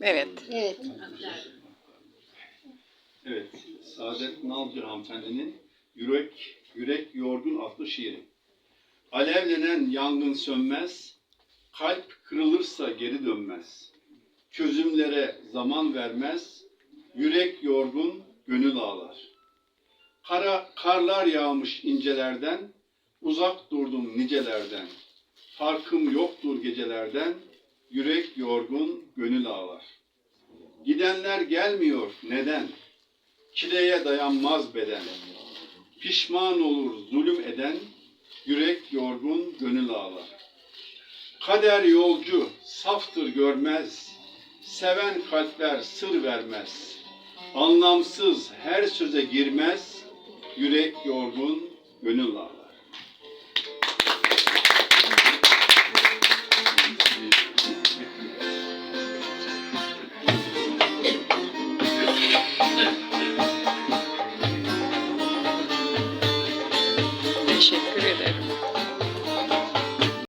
Evet. Evet. Evet, Saadet Nalcı hanımefendinin Yürek, Yürek Yorgun adlı şiiri. Alevlenen yangın sönmez, kalp kırılırsa geri dönmez. Çözümlere zaman vermez, yürek yorgun, gönül ağlar. Kara, karlar yağmış incelerden, uzak durdum nicelerden. Farkım yoktur gecelerden, yürek yorgun, gönül ağlar. Gidenler gelmiyor, neden? Çileye dayanmaz beden. Pişman olur zulüm eden, yürek yorgun gönül ağlar. Kader yolcu, saftır görmez, seven kalpler sır vermez. Anlamsız her söze girmez, yürek yorgun gönül ağlar. Yeah.